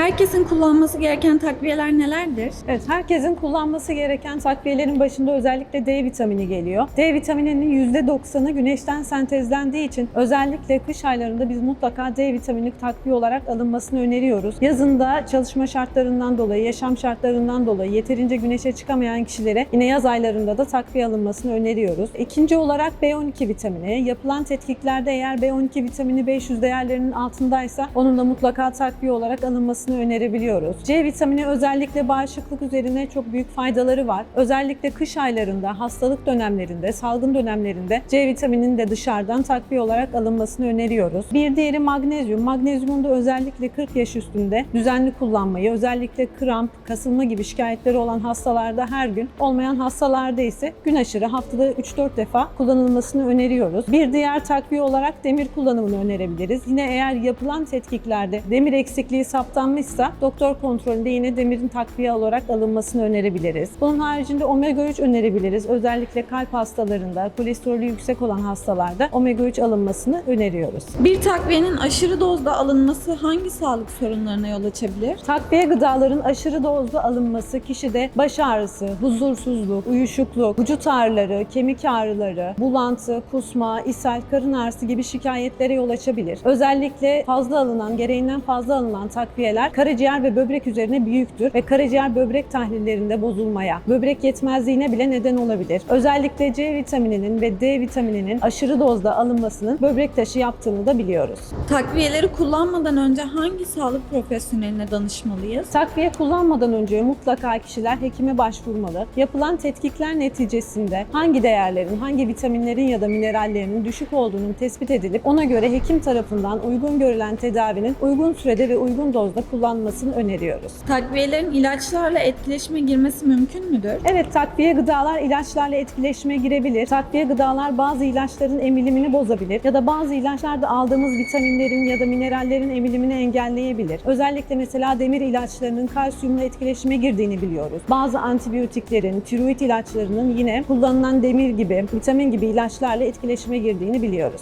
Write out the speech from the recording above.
Herkesin kullanması gereken takviyeler nelerdir? Evet, herkesin kullanması gereken takviyelerin başında özellikle D vitamini geliyor. D vitamininin %90'ı güneşten sentezlendiği için özellikle kış aylarında biz mutlaka D vitamini takviye olarak alınmasını öneriyoruz. Yazında çalışma şartlarından dolayı, yaşam şartlarından dolayı yeterince güneşe çıkamayan kişilere yine yaz aylarında da takviye alınmasını öneriyoruz. İkinci olarak B12 vitamini. Yapılan tetkiklerde eğer B12 vitamini 500 değerlerinin altındaysa onun da mutlaka takviye olarak alınmasını önerebiliyoruz. C vitamini özellikle bağışıklık üzerine çok büyük faydaları var. Özellikle kış aylarında, hastalık dönemlerinde, salgın dönemlerinde C vitamininin de dışarıdan takviye olarak alınmasını öneriyoruz. Bir diğeri magnezyum. Magnezyumun da özellikle 40 yaş üstünde düzenli kullanmayı, özellikle kramp, kasılma gibi şikayetleri olan hastalarda her gün, olmayan hastalarda ise gün aşırı haftada 3-4 defa kullanılmasını öneriyoruz. Bir diğer takviye olarak demir kullanımını önerebiliriz. Yine eğer yapılan tetkiklerde demir eksikliği saptanmışsa doktor kontrolünde yine demirin takviye olarak alınmasını önerebiliriz. Bunun haricinde omega 3 önerebiliriz. Özellikle kalp hastalarında, kolesterolü yüksek olan hastalarda omega 3 alınmasını öneriyoruz. Bir takviyenin aşırı dozda alınması hangi sağlık sorunlarına yol açabilir? Takviye gıdaların aşırı dozda alınması kişide baş ağrısı, huzursuzluk, uyuşukluk, vücut ağrıları, kemik ağrıları, bulantı, kusma, ishal, karın ağrısı gibi şikayetlere yol açabilir. Özellikle fazla alınan, gereğinden fazla alınan takviyeler karaciğer ve böbrek üzerine büyüktür ve karaciğer böbrek tahlillerinde bozulmaya, böbrek yetmezliğine bile neden olabilir. Özellikle C vitamininin ve D vitamininin aşırı dozda alınmasının böbrek taşı yaptığını da biliyoruz. Takviyeleri kullanmadan önce hangi sağlık profesyoneline danışmalıyız? Takviye kullanmadan önce mutlaka kişiler hekime başvurmalı. Yapılan tetkikler neticesinde hangi değerlerin, hangi vitaminlerin ya da minerallerinin düşük olduğunun tespit edilip ona göre hekim tarafından uygun görülen tedavinin uygun sürede ve uygun dozda kullanmasını öneriyoruz. Takviyelerin ilaçlarla etkileşime girmesi mümkün müdür? Evet, takviye gıdalar ilaçlarla etkileşime girebilir. Takviye gıdalar bazı ilaçların emilimini bozabilir ya da bazı ilaçlar da aldığımız vitaminlerin ya da minerallerin emilimini engelleyebilir. Özellikle mesela demir ilaçlarının kalsiyumla etkileşime girdiğini biliyoruz. Bazı antibiyotiklerin, tiroid ilaçlarının yine kullanılan demir gibi, vitamin gibi ilaçlarla etkileşime girdiğini biliyoruz.